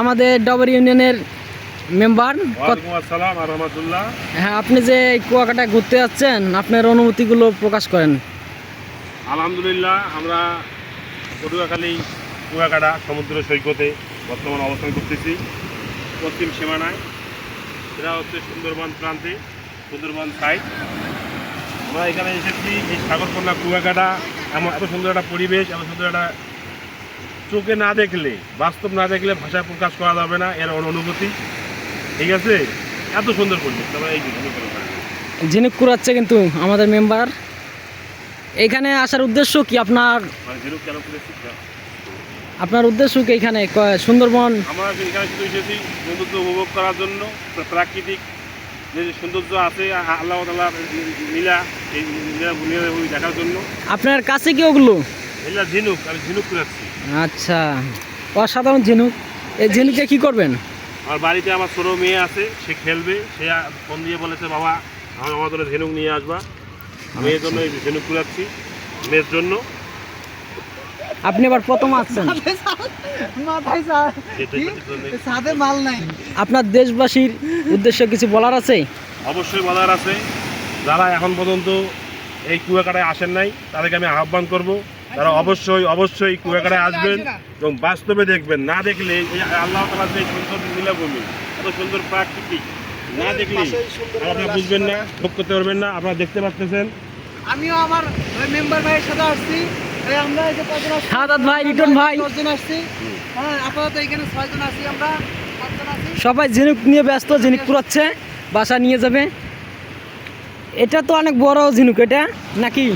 আমাদের ডবর ইউনিয়নের মেম্বার। হ্যাঁ আপনি যে কুয়াকাটা ঘুরতে যাচ্ছেন আপনার অনুভূতিগুলো প্রকাশ করেন। আলহামদুলিল্লাহ আমরা পটুয়াখালী কুয়াকাটা সমুদ্র সৈকতে বর্তমান অবস্থান করতেছি। পশ্চিম সীমানায়। এটা হচ্ছে সুন্দরবন প্রান্তে সুন্দরবন সাইড আমরা এখানে এসেছি এই সাগরকন্যা কুয়াকাটা। এমন এত সুন্দর একটা পরিবেশ এত সুন্দর একটা চোখে না দেখলে বাস্তব না দেখলে ভাষায় প্রকাশ করা যাবে না এর অনুভূতি। ঠিক আছে? এত সুন্দর পরিবেশ তবে এই কুড়াচ্ছে কিন্তু আমাদের মেম্বার। এখানে আসার উদ্দেশ্য কি আপনার? আপনার উদ্দেশ্য কি এখানে? সুন্দরবন? আমরা এখানে শুধু এসেছি সৌন্দর্য উপভোগ করার জন্য প্রাকৃতিক যে সৌন্দর্য আছে আল্লাহ তাল্লাহ নীলা এই নীলা দেখার জন্য। আপনার কাছে কি ওগুলো? এগুলা ঝিনুক আমি ঝিনুক করেছি আচ্ছা অসাধারণ ঝিনুক। এই ঝিনুকে কি করবেন? আমার বাড়িতে আমার ছোটো মেয়ে আছে সে খেলবে। সে ফোন দিয়ে বলেছে বাবা আমার আমাদের ঝিনুক নিয়ে আসবা। আমি এই জন্য এই ঝিনুক কুড়াচ্ছি মেয়ের জন্য। আপনি আবার প্রথম আসছেন। জন্য। মাল নাই। আপনার দেশবাসীর উদ্দেশ্যে কিছু বলার আছে? অবশ্যই বলার আছে। যারা এখন পর্যন্ত এই কুয়াকাটায় আসেন নাই তাদেরকে আমি আহ্বান করব। তারা অবশ্যই অবশ্যই কুয়াকাটায় আসবেন এবং বাস্তবে দেখবেন না দেখলে এই আল্লাহ তালা যে সুন্দর নীলাভূমি এত সুন্দর প্রাকৃতিক না দেখলে আপনারা বুঝবেন না ভোগ করতে পারবেন না আপনারা দেখতে পাচ্ছেন আমিও আমার মেম্বার ভাইয়ের সাথে আসছি। আমরা এই যে কজন সাদাত ভাই, লিটন ভাই। দশজন আসছি। হ্যাঁ আপাতত এখানে ছয়জন আছি আমরা সবাই ঝিনুক নিয়ে ব্যস্ত ঝিনুক কুড়াচ্ছে বাসা নিয়ে যাবে। এটা তো অনেক বড় ঝিনুক এটা নাকি?